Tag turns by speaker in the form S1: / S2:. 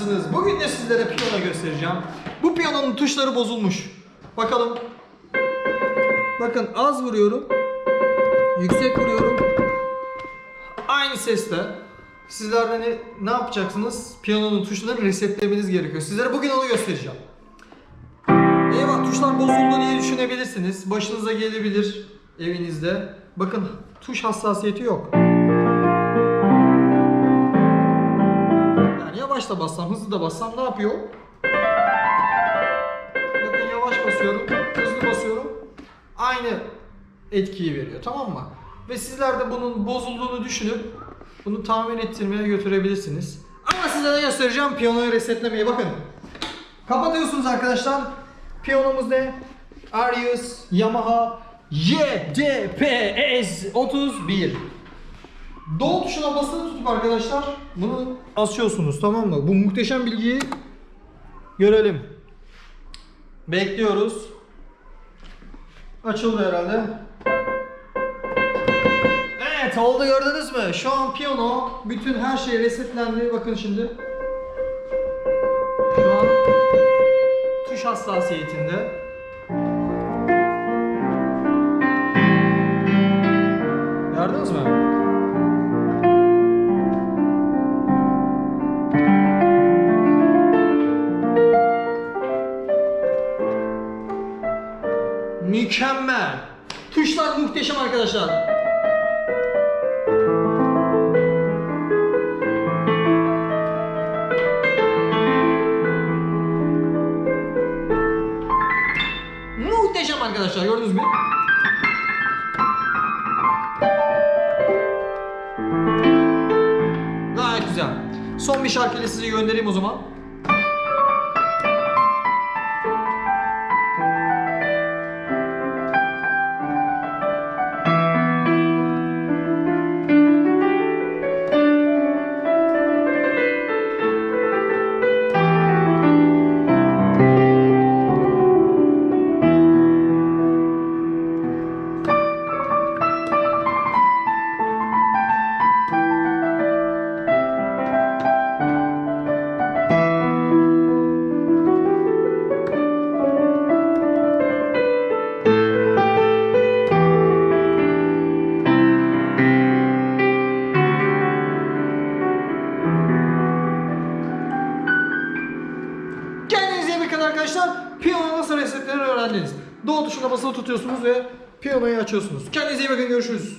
S1: nasılsınız? Bugün de sizlere piyano göstereceğim. Bu piyanonun tuşları bozulmuş. Bakalım. Bakın az vuruyorum. Yüksek vuruyorum. Aynı seste. Sizler hani ne yapacaksınız? Piyanonun tuşlarını resetlemeniz gerekiyor. Sizlere bugün onu göstereceğim. Eyvah tuşlar bozuldu diye düşünebilirsiniz. Başınıza gelebilir evinizde. Bakın tuş hassasiyeti yok. Yavaş bassam, hızlı da bassam ne yapıyor? Bakın yavaş basıyorum, hızlı basıyorum. Aynı etkiyi veriyor tamam mı? Ve sizler de bunun bozulduğunu düşünüp bunu tahmin ettirmeye götürebilirsiniz. Ama size ne göstereceğim? Piyanoyu resetlemeyi bakın. Kapatıyorsunuz arkadaşlar. Piyanomuz ne? Arius Yamaha YDPS 31. Doğu tuşuna basılı tutup arkadaşlar bunu asıyorsunuz tamam mı? Bu muhteşem bilgiyi görelim. Bekliyoruz. Açıldı herhalde. Evet oldu gördünüz mü? Şu an piyano bütün her şey resetlendi. Bakın şimdi. Şu an tuş hassasiyetinde. Mükemmel. Tuşlar muhteşem arkadaşlar. Muhteşem arkadaşlar gördünüz mü? Gayet güzel. Son bir şarkıyla sizi göndereyim o zaman. Arkadaşlar. Piyano nasıl resetlenir öğrendiniz. Doğu tuşuna basılı tutuyorsunuz ve piyanoyu açıyorsunuz. Kendinize iyi bakın görüşürüz.